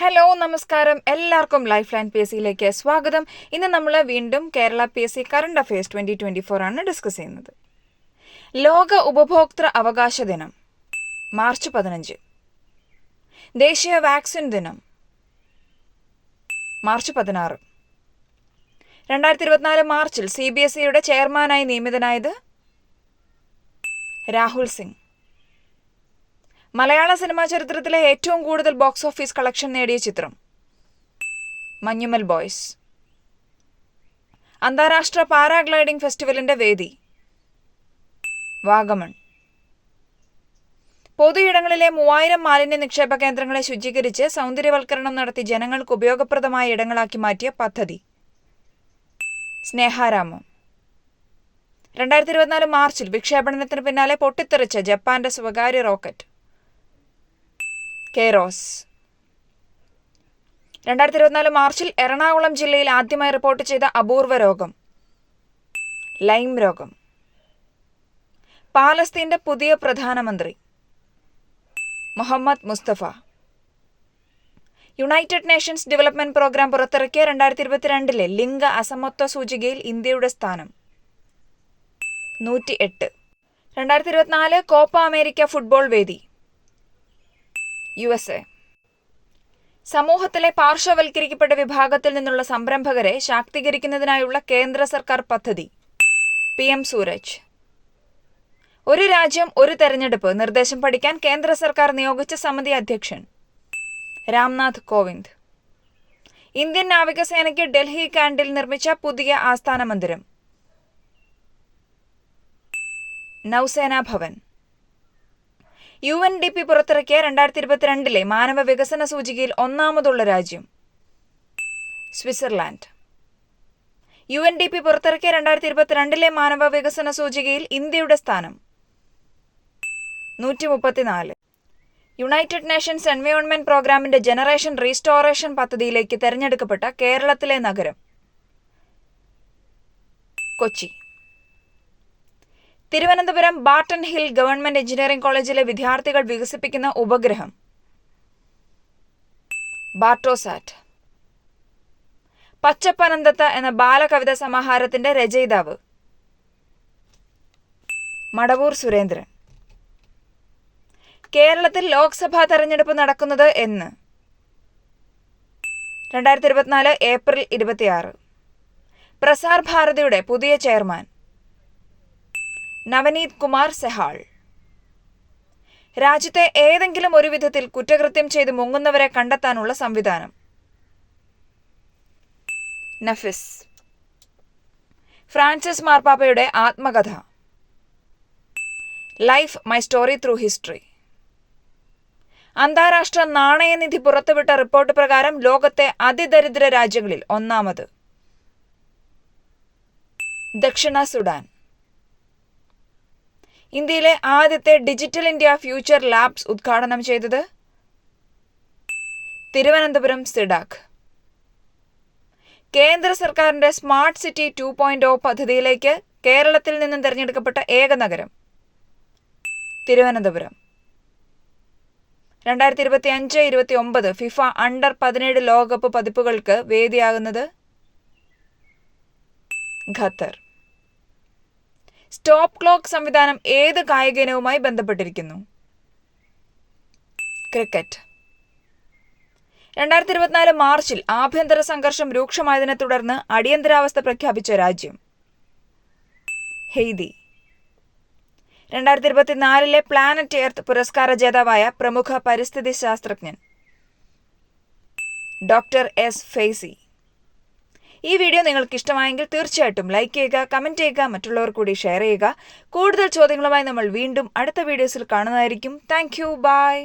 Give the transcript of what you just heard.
Hello നമസ്കാരം. എല്ലാവർക്കും life line P S സിയിലേക്ക് സ്വാഗതം. ഇന്ന് നമ്മൾ വീണ്ടും Kerala P S C current affairs twenty twenty four ആണ് ഡിസ്കസ് ചെയ്യുന്നത്. ലോക ഉപഭോക്തൃ അവകാശ ദിനം മാർച്ച് പതിനഞ്ച്. ദേശീയ വാക്സിൻ ദിനം മാർച്ച് പതിനാറ്. രണ്ടായിരത്തി ഇരുപത്തിനാല് മാർച്ചിൽ സി ബി എസ് ഇയുടെ ചെയർമാനായി നിയമിതനായത് രാഹുൽ സിംഗ്. മലയാള സിനിമാ ചരിത്രത്തിലെ ഏറ്റവും കൂടുതൽ ബോക്സ് ഓഫീസ് കളക്ഷൻ നേടിയ ചിത്രം. മഞ്ഞുമൽ ബോയ്സ്. അന്താരാഷ്ട്ര പാരാഗ്ലൈഡിംഗ് ഫെസ്റ്റിവലിന്റെ വേദി. വാഗമൺ. പൊതുയിടങ്ങളിലെ മൂവായിരം മാലിന്യ നിക്ഷേപ കേന്ദ്രങ്ങളെ ശുചീകരിച്ച് സൗന്ദര്യവൽക്കരണം നടത്തി ജനങ്ങൾക്ക് ഉപയോഗപ്രദമായ ഇടങ്ങളാക്കി മാറ്റിയ പദ്ധതി. സ്നേഹാരാമം. രണ്ടായിരത്തി ഇരുപത്തിനാല് മാർച്ചിൽ വിക്ഷേപണത്തിന് പിന്നാലെ പൊട്ടിത്തെറിച്ച ജപ്പാന്റെ സ്വകാര്യ റോക്കറ്റ്. കെയറോസ് രണ്ടായിരത്തി ഇരുപത്തിനാല് മാർച്ചിൽ എറണാകുളം ജില്ലയിൽ ആദ്യമായി റിപ്പോർട്ട് ചെയ്ത അപൂർവ രോഗം ലൈം രോഗം. പാലസ്തീന്റെ പുതിയ പ്രധാനമന്ത്രി Mohammad Mustafa. United Nations Development Programme പുറത്തിറക്കിയ രണ്ടായിരത്തി ഇരുപത്തിരണ്ടിലെ ലിംഗ അസമത്വ സൂചികയിൽ ഇന്ത്യയുടെ സ്ഥാനം നൂറ്റി എട്ട് രണ്ടായിരത്തി ഇരുപത്തിനാല് കോപ്പ അമേരിക്ക ഫുട്ബോൾ വേദി യു എസ് എ. സമൂഹത്തിലെ പാർശ്വവൽക്കരിക്കപ്പെട്ട വിഭാഗത്തിൽ നിന്നുള്ള സംരംഭകരെ ശാക്തീകരിക്കുന്നതിനായുള്ള കേന്ദ്ര സർക്കാർ പദ്ധതി. പി. എം. സൂരജ്. ഒരു രാജ്യം ഒരു തെരഞ്ഞെടുപ്പ് നിർദ്ദേശം പഠിക്കാൻ കേന്ദ്ര സർക്കാർ നിയോഗിച്ച സമിതി അധ്യക്ഷൻ. രാംനാഥ് കോവിന്ദ്. ഇന്ത്യൻ നാവികസേനയ്ക്ക് ഡൽഹി കാൻഡിൽ നിർമ്മിച്ച പുതിയ ആസ്ഥാന മന്ദിരം. Nausena Bhavan. U N D P പുറത്തിറക്കിയ രണ്ടായിരത്തി ഇരുപത്തിരണ്ടിലെ മാനവ വികസന സൂചികയിൽ ഒന്നാമതുള്ള രാജ്യം Switzerland. U N D P പുറത്തിറക്കിയ രണ്ടായിരത്തി ഇരുപത്തിരണ്ടിലെ മാനവ വികസന സൂചികയിൽ ഇന്ത്യയുടെ സ്ഥാനം നൂറ്റി മുപ്പത്തിനാല് യുണൈറ്റഡ് നേഷൻസ് എൻവയോൺമെന്റ് പ്രോഗ്രാമിന്റെ ജനറേഷൻ റീസ്റ്റോറേഷൻ പദ്ധതിയിലേക്ക് തെരഞ്ഞെടുക്കപ്പെട്ട കേരളത്തിലെ നഗരം Kochi. Thiruvananthapuram Barton Hill government engineering കോളേജിലെ വിദ്യാർത്ഥികൾ വികസിപ്പിക്കുന്ന ഉപഗ്രഹം. ബാർട്ടോസാറ്റ്. പച്ചപ്പനന്തത്ത എന്ന ബാലകവിത സമാഹാരത്തിന്റെ രചയിതാവ്. മടവൂർ സുരേന്ദ്രൻ. കേരളത്തിൽ ലോക്സഭാ തെരഞ്ഞെടുപ്പ് നടക്കുന്നത് എന്ന്. രണ്ടായിരത്തി ഇരുപത്തിനാല് ഏപ്രിൽ ഇരുപത്തിയാറ്. പ്രസാർ ഭാരതിയുടെ പുതിയ ചെയർമാൻ. നവനീത് കുമാർ സെഹാൾ. രാജ്യത്തെ ഏതെങ്കിലും ഒരു വിധത്തിൽ കുറ്റകൃത്യം ചെയ്ത് മുങ്ങുന്നവരെ കണ്ടെത്താനുള്ള സംവിധാനം. നഫിസ്. ഫ്രാൻസിസ് മാർപ്പാപ്പയുടെ ആത്മകഥ. Life my story through history. അന്താരാഷ്ട്ര നാണയനിധി പുറത്തുവിട്ട റിപ്പോർട്ട് പ്രകാരം ലോകത്തെ അതിദരിദ്ര രാജ്യങ്ങളിൽ ഒന്നാമത്. ദക്ഷിണ സുഡാൻ. ഇന്ത്യയിലെ ആദ്യത്തെ ഡിജിറ്റൽ ഇന്ത്യ ഫ്യൂച്ചർ ലാബ്സ് ഉദ്ഘാടനം ചെയ്തത് തിരുവനന്തപുരം സിഡാക് കേന്ദ്ര സർക്കാരിന്റെ smart city two point O പദ്ധതിയിലേക്ക് കേരളത്തിൽ നിന്നും തിരഞ്ഞെടുക്കപ്പെട്ട ഏക നഗരം തിരുവനന്തപുരം. രണ്ടായിരത്തി ഇരുപത്തി അഞ്ച് ഇരുപത്തി ഒമ്പത് ഫിഫ അണ്ടർ പതിനേഴ് ലോകകപ്പ് പതിപ്പുകൾക്ക് വേദിയാകുന്നത് ഖത്തർ. സ്റ്റോപ്പ് ക്ലോക്ക് സംവിധാനം ഏത് കായിക ഇനവുമായി ബന്ധപ്പെട്ടിരിക്കുന്നു? ക്രിക്കറ്റ്. രണ്ടായിരത്തി ഇരുപത്തിനാല് മാർച്ചിൽ ആഭ്യന്തര സംഘർഷം രൂക്ഷമായതിനെ തുടർന്ന് അടിയന്തരാവസ്ഥ പ്രഖ്യാപിച്ച രാജ്യം. ഹെയ്തി. രണ്ടായിരത്തി ഇരുപത്തിനാലിലെ പ്ലാനറ്റ് എർത്ത് പുരസ്കാര ജേതാവായ പ്രമുഖ പരിസ്ഥിതി ശാസ്ത്രജ്ഞൻ ഡോക്ടർ എസ് ഫെയ്സി. ഈ വീഡിയോ നിങ്ങൾക്ക് ഇഷ്ടമായെങ്കിൽ തീർച്ചയായിട്ടും ലൈക്ക് ചെയ്യുക കമന്റ് ചെയ്യുക മറ്റുള്ളവർ കൂടി ഷെയർ ചെയ്യുക. കൂടുതൽ ചോദ്യങ്ങളുമായി നമ്മൾ വീണ്ടും അടുത്ത വീഡിയോസിൽ കാണുന്നതായിരിക്കും. Thank you by